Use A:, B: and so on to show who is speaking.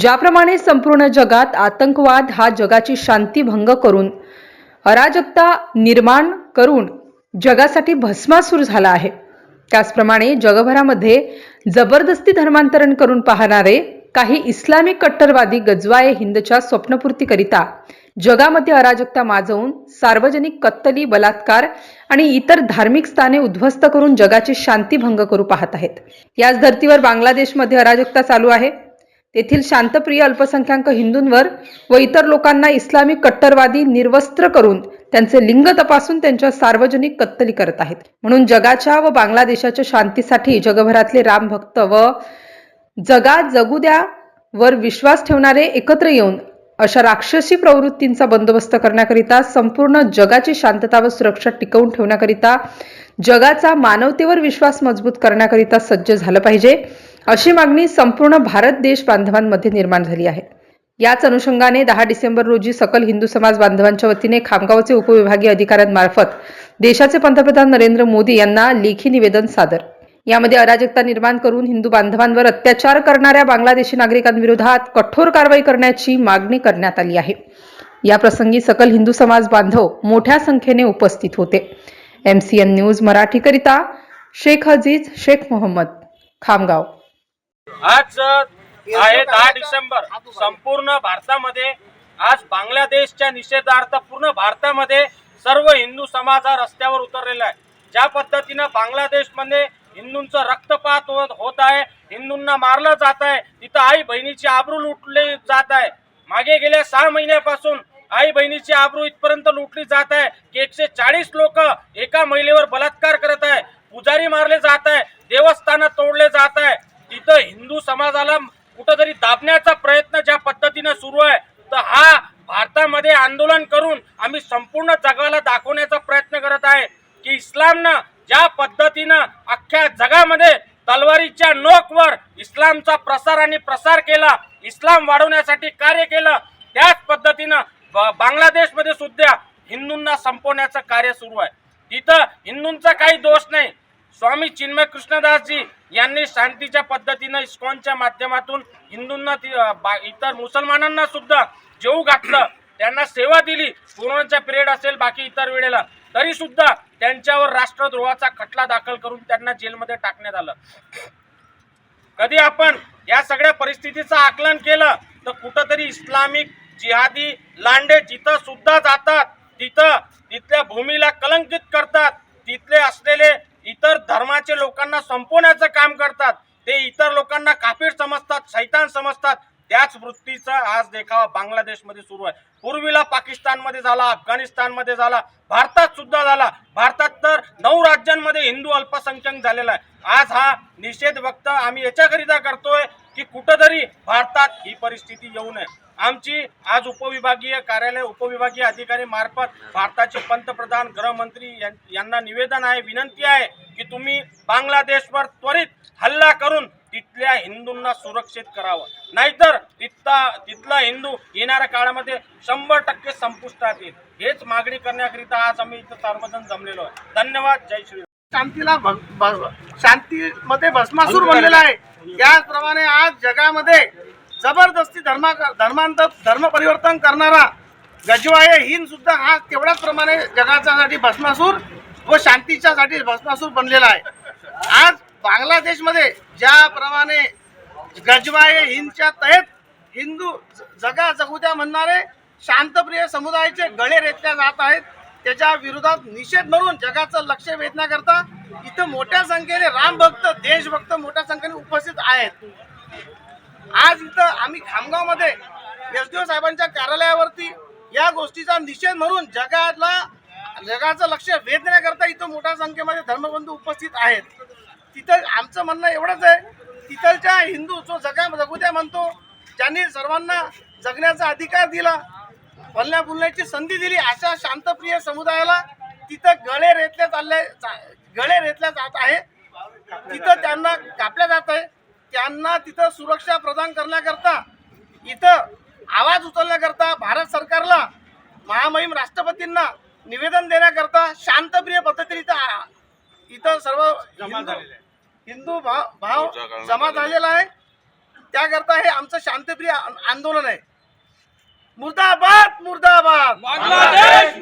A: ज्याप्रमाणे संपूर्ण जगात आतंकवाद हा जगाची शांती भंग करून अराजकता निर्माण करून जगासाठी भस्मासूर झाला आहे. त्याचप्रमाणे जगभरामध्ये जबरदस्ती धर्मांतरण करून पाहणारे काही इस्लामिक कट्टरवादी गजवाये हिंदच्या स्वप्नपूर्तीकरिता जगामध्ये अराजकता माजवून सार्वजनिक कत्तली बलात्कार आणि इतर धार्मिक स्थाने उद्ध्वस्त करून जगाची शांती भंग करू पाहत आहेत. याच धर्तीवर बांगलादेशमध्ये अराजकता चालू आहे. तेथील शांतप्रिय अल्पसंख्याक हिंदूंवर व इतर लोकांना इस्लामिक कट्टरवादी निर्वस्त्र करून त्यांचे लिंग तपासून त्यांच्या सार्वजनिक कत्तली करत आहेत. म्हणून जगाच्या व बांगलादेशाच्या शांतीसाठी जगभरातले रामभक्त व जगा जगू द्या वर विश्वास ठेवणारे एकत्र येऊन अशा राक्षसी प्रवृत्तींचा बंदोबस्त करण्याकरिता संपूर्ण जगाची शांतता व सुरक्षा टिकवून ठेवण्याकरिता जगाचा मानवतेवर विश्वास मजबूत करण्याकरिता सज्ज झालं पाहिजे. अशी मागणी संपूर्ण भारत देश बांधवांमध्ये निर्माण झाली आहे. याच अनुषंगाने दहा डिसेंबर रोजी सकल हिंदू समाज बांधवांच्या वतीने खामगावचे उपविभागीय अधिकाऱ्यांमार्फत देशाचे पंतप्रधान नरेंद्र मोदी यांना लेखी निवेदन सादर. यामध्ये अराजकता निर्माण करून हिंदू बांधवांवर अत्याचार करणाऱ्या बांगलादेशी नागरिकांविरोधात कठोर कारवाई करण्याची मागणी करण्यात आली आहे. या प्रसंगी सकल हिंदू समाज बांधव मोठ्या संख्येने उपस्थित होते. एम सी एन न्यूज मराठीकरिता शेख अजीज शेख मोहम्मद खामगाव.
B: आज आहे दहा डिसेंबर संपूर्ण भारतामध्ये आज बांगलादेशच्या निषेधार्थ पूर्ण भारतामध्ये सर्व हिंदू समाज हा रस्त्यावर उतरलेला आहे. ज्या पद्धतीनं बांगलादेशमध्ये हिंदूंचं रक्तपात होत होत आहे हिंदूंना मारलं जात आहे तिथं आई बहिणीची आबरू लुटली जात आहे. मागे गेल्या सहा महिन्यापासून आई बहिणीची आबरू इथपर्यंत लुटली जात आहे. की एकशे चाळीस लोक एका महिलेवर बलात्कार करत आहे. पुजारी मारले जात आहे. देवस्थानं तोडले जात आहे. इथं हिंदू समाजाला कुठंतरी दाबण्याचा प्रयत्न ज्या पद्धतीनं सुरू आहे तर हा भारतामध्ये आंदोलन करून आम्ही संपूर्ण जगाला दाखवण्याचा प्रयत्न करत आहे की इस्लामनं ज्या पद्धतीनं अख्ख्या जगामध्ये तलवारीच्या नोकवर इस्लामचा प्रसार आणि प्रसार केला इस्लाम वाढवण्यासाठी कार्य केलं त्याच पद्धतीनं बांगलादेशमध्ये सुद्धा हिंदूंना संपवण्याचं कार्य सुरू आहे. तिथं हिंदूंचा काही दोष नाही स्वामी चिन्मय कृष्णदासजी यांनी शांतीच्या पद्धतीनं इस्कॉनच्या माध्यमातून हिंदूंना इतर मुसलमानांना सुद्धा जेऊ घातलं. त्यांना सेवा दिली. कोरोनाचा पिरियड असेल बाकी इतर वेळेला. तरी सुद्धा त्यांच्यावर राष्ट्रद्रोहाचा खटला दाखल करून त्यांना जेलमध्ये टाकण्यात आलं. कधी आपण या सगळ्या परिस्थितीचं आकलन केलं तर कुठंतरी इस्लामिक जिहादी लांडे जिथं सुद्धा जातात तिथं तिथल्या भूमीला कलंकित करतात तिथले असलेले इतर धर्माचे लोकांना संपवण्याचं काम करतात. ते इतर लोकांना काफीर समजतात शैतान समजतात. त्याच वृत्तीचा आज देखावा बांगलादेशमध्ये सुरू आहे. पूर्वीला पाकिस्तानमध्ये झाला अफगाणिस्तानमध्ये झाला भारतात सुद्धा झाला. भारतात तर नऊ राज्यांमध्ये हिंदू अल्पसंख्याक झालेला आहे. आज हा निषेध वक्त आम्ही याच्याकरिता करतोय की कुठंतरी भारतात ही परिस्थिती येऊ नये. आमची आज उपविभागीय कार्यालय उपविभागीय अधिकारी मार्फत भारताचे पंतप्रधान गृहमंत्री यांना निवेदन आहे विनंती आहे की तुम्ही बांगलादेशवर त्वरित हल्ला करून तिथल्या हिंदूंना सुरक्षित करावं. नाहीतर तिथला तिथला हिंदू येणाऱ्या काळामध्ये शंभर टक्के संपुष्टात येईल. हेच मागणी करण्याकरिता आज आम्ही इथं सर्वजण जमलेलो आहे धन्यवाद. जय श्री
C: शांतीला शांतीमध्ये भस्मासूर बनलेला आहे. त्याचप्रमाणे आज जगामध्ये जबरदस्ती धर्मा धर्मांतर धर्म परिवर्तन करणारा गजवाये हिंद सुद्धा हा तेवढ्याच प्रमाणे जगाच्यासाठी भस्मासूर व शांतीच्यासाठी भस्मासूर बनलेला आहे. आज बांगलादेशमध्ये ज्याप्रमाणे गजवाये हिंदच्या तहेत हिंदू ज- जगा जगुद्या म्हणणारे शांतप्रिय समुदायाचे गळे रेतल्या जात आहेत. त्याच्या विरोधात निषेध म्हणून जगाचं लक्ष वेधण्याकरता इथं मोठ्या संख्येने रामभक्त देशभक्त मोठ्या संख्येने उपस्थित आहेत. आज इथं आम्ही खामगावमध्ये एसडीओ साहेबांच्या कार्यालयावरती या गोष्टीचा निषेध म्हणून जगाला जगाचं लक्ष वेधण्याकरता इथं मोठ्या संख्येमध्ये धर्मबंधू उपस्थित आहेत. तिथं आमचं म्हणणं एवढंच आहे तिथलच्या हिंदू जो जगा जगू द्या म्हणतो ज्यांनी सर्वांना जगण्याचा अधिकार दिला बोलण्या बोलण्याची संधी दिली. अशा शांतप्रिय समुदायाला तिथं गळे रेतल्या चालले जा- गळे रेतल्या जात आहे. तिथं त्यांना कापल्या जात आहे. त्यांना तिथं सुरक्षा प्रदान करण्याकरता इथं आवाज उचलण्याकरता भारत सरकारला महामहिम राष्ट्रपतींना निवेदन देण्याकरता शांतप्रिय पद्धतीने इथं इथं सर्व हिंदू- हिंदू भाव भाव जमा झालेला आहे. त्याकरता हे आमचं शांतप्रिय आंदोलन आहे. मुर्दाबाद मुर्दाबाद.
B: बांगलादेश